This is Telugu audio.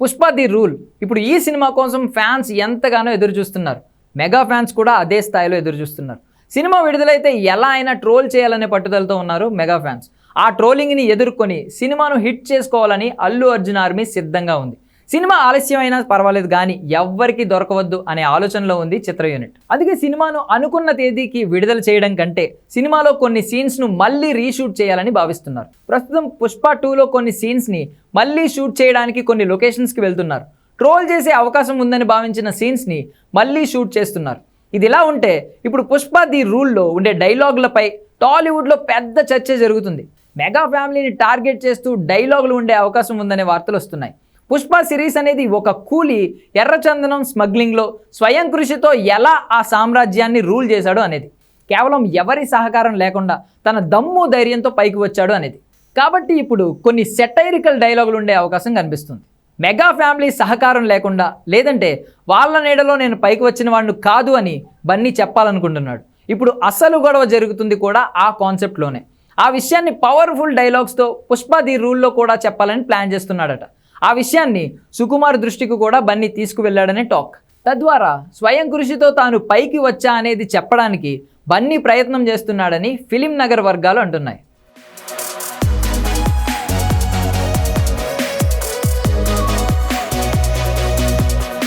Pushpa the rule. ఇప్పుడు ఈ సినిమా కోసం ఫ్యాన్స్ ఎంతగానో ఎదురు చూస్తున్నారు మెగా ఫ్యాన్స్ కూడా అదే స్థాయిలో ఎదురు చూస్తున్నారు సినిమా విడుదలైతే ఎలా అయినా ట్రోల్ చేయాలనే పట్టుదలతో ఉన్నారు మెగా ఫ్యాన్స్. ఆ ట్రోలింగ్ని ఎదుర్కొని సినిమాను హిట్ చేసుకోవాలని అల్లు అర్జున్ ఆర్మీ సిద్ధంగా ఉంది. సినిమా ఆలస్యమైనా పర్వాలేదు కానీ ఎవ్వరికి దొరకవద్దు అనే ఆలోచనలో ఉంది చిత్ర యూనిట్. అందుకే సినిమాను అనుకున్న తేదీకి విడుదల చేయడం కంటే సినిమాలో కొన్ని సీన్స్ను మళ్ళీ రీషూట్ చేయాలని భావిస్తున్నారు. ప్రస్తుతం పుష్ప టూలో కొన్ని సీన్స్ని మళ్ళీ షూట్ చేయడానికి కొన్ని లొకేషన్స్కి వెళ్తున్నారు. ట్రోల్ చేసే అవకాశం ఉందని భావించిన సీన్స్ని మళ్ళీ షూట్ చేస్తున్నారు. ఇది ఇలా ఉంటే ఇప్పుడు పుష్ప ది రూల్లో ఉండే డైలాగులపై టాలీవుడ్లో పెద్ద చర్చ జరుగుతుంది. మెగా ఫ్యామిలీని టార్గెట్ చేస్తూ డైలాగులు ఉండే అవకాశం ఉందనే వార్తలు వస్తున్నాయి. పుష్ప సిరీస్ అనేది ఒక కూలి ఎర్రచందనం స్మగ్లింగ్లో స్వయం కృషితో ఎలా ఆ సామ్రాజ్యాన్ని రూల్ చేశాడు అనేది. కేవలం ఎవరి సహకారం లేకుండా తన దమ్ము ధైర్యంతో పైకి వచ్చాడు అనేది. కాబట్టి ఇప్పుడు కొన్ని సెటైరికల్ డైలాగులు ఉండే అవకాశం కనిపిస్తుంది. మెగా ఫ్యామిలీ సహకారం లేకుండా లేదంటే వాళ్ళ నీడలో నేను పైకి వచ్చిన వాడిని కాదు అని బన్నీ చెప్పాలనుకుంటున్నాడు. ఇప్పుడు అసలు గొడవ జరుగుతుంది కూడా ఆ కాన్సెప్ట్లోనే. ఆ విషయాన్ని పవర్ఫుల్ డైలాగ్స్తో పుష్ప ది రూల్లో కూడా చెప్పాలని ప్లాన్ చేస్తున్నాడట. ఆ విషయాన్ని సుకుమార్ దృష్టికి కూడా బన్నీ తీసుకువెళ్ళాడనే టాక్. తద్వారా స్వయం కృషితో తాను పైకి వచ్చా అనేది చెప్పడానికి బన్నీ ప్రయత్నం చేస్తున్నాడని ఫిలిం నగర్ వర్గాలు అంటున్నాయి.